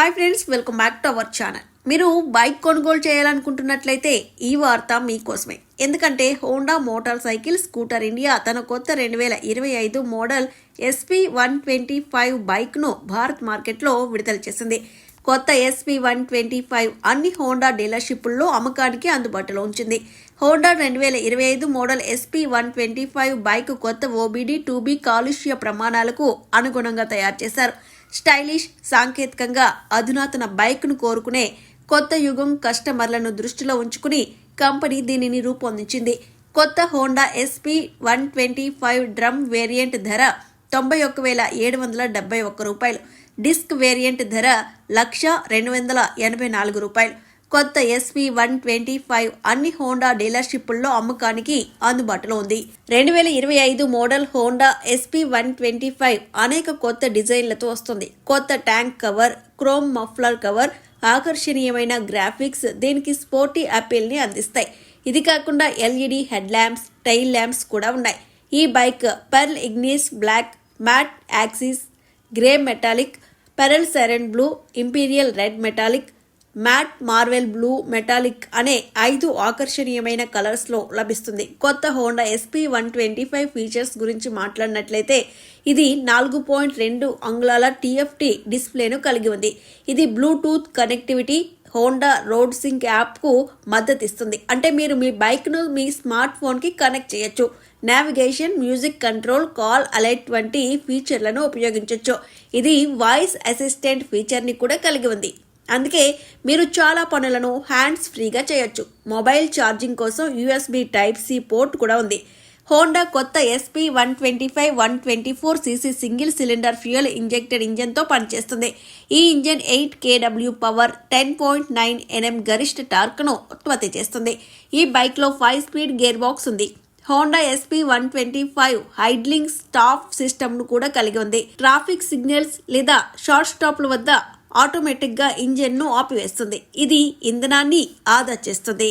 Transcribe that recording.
Hi friends welcome back to our channel మీరు bike కొనుగోలు చేయాలనుకుంటున్నట్లయితే ఈ వార్త మీకోసమే. ఎందుకంటే Honda motor cycle scooter India తన కొత్త రెండు వేల ఇరవై ఐదు model SP one twenty five బైక్ను భారత్ మార్కెట్లో విడుదల చేసింది. కొత్త ఎస్పీ వన్ ట్వంటీ ఫైవ్ అన్ని హోండా డీలర్షిప్ల్లో అమ్మకానికి అందుబాటులో ఉంచింది. హోండా రెండు వేల ఇరవై ఐదు model SP one twenty five bike కొత్త ఓబీడీ టూ బీ కాలుష్య ప్రమాణాలకు అనుగుణంగా తయారు చేశారు. స్టైలిష్ సాంకేతికంగా అధునాతన బైక్ను కోరుకునే కొత్త యుగం కస్టమర్లను దృష్టిలో ఉంచుకుని కంపెనీ దీనిని రూపొందించింది. కొత్త Honda SP one twenty five drum variant ధర తొంభై ఒక్క వేల ఏడు వందల డెబ్బై ఒక్క రూపాయలు డిస్క్ వేరియంట్ ధర లక్ష రెండు వందల ఎనభై నాలుగు రూపాయలు కొత్త ఎస్వి వన్ ట్వంటీ ఫైవ్ అన్ని హోండా డీలర్షిప్పుల్లో అమ్మకానికి అందుబాటులో ఉంది. రెండు వేల ఇరవై ఐదు model Honda SP one twenty five అనేక కొత్త డిజైన్లతో వస్తుంది. కొత్త tank cover chrome muffler cover ఆకర్షణీయమైన గ్రాఫిక్స్ దీనికి స్పోర్టీ ని అందిస్తాయి. ఇది కాకుండా LED head lamps tail lamps కూడా ఉన్నాయి. ఈ bike pearl igneous black matte axis grey metallic pearl siren blue imperial red metallic matte marvel blue metallic అనే ఐదు ఆకర్షణీయమైన కలర్స్లో లభిస్తుంది. కొత్త Honda SP one twenty five features గురించి మాట్లాడినట్లయితే ఇది నాలుగు పాయింట్ రెండు అంగుళాల టీఎఫ్టీ డిస్ప్లేను కలిగి ఉంది. ఇది bluetooth connectivity Honda road sync యాప్కు మద్దతు ఇస్తుంది అంటే మీరు మీ బైక్ను మీ స్మార్ట్ ఫోన్కి కనెక్ట్ చేయొచ్చు. Navigation music control call alert వంటి ఫీచర్లను ఉపయోగించవచ్చు ఇది వాయిస్ అసిస్టెంట్ ఫీచర్ని కూడా కలిగి ఉంది. అందుకే మీరు చాలా పనులను హ్యాండ్స్ ఫ్రీగా చేయొచ్చు. మొబైల్ ఛార్జింగ్ కోసం యూఎస్బి టైప్ సి పోర్ట్ కూడా ఉంది. హోండా కొత్త SP one twenty five one twenty four CC single cylinder fuel injected ఇంజన్తో పనిచేస్తుంది. ఈ engine eight KW power ten point nine NM గరిష్ట టార్క్ను ఉత్పత్తి చేస్తుంది. ఈ బైక్లో ఫైవ్ స్పీడ్ గేర్ బాక్స్ ఉంది Honda SP one twenty five idling stop సిస్టమ్ను కూడా కలిగి ఉంది. ట్రాఫిక్ సిగ్నల్స్ లేదా షార్ట్ స్టాప్ల వద్ద ఆటోమేటిక్గా ఇంజిన్ను ఆపివేస్తుంది. ఇది ఇంధనాన్ని ఆదా చేస్తుంది.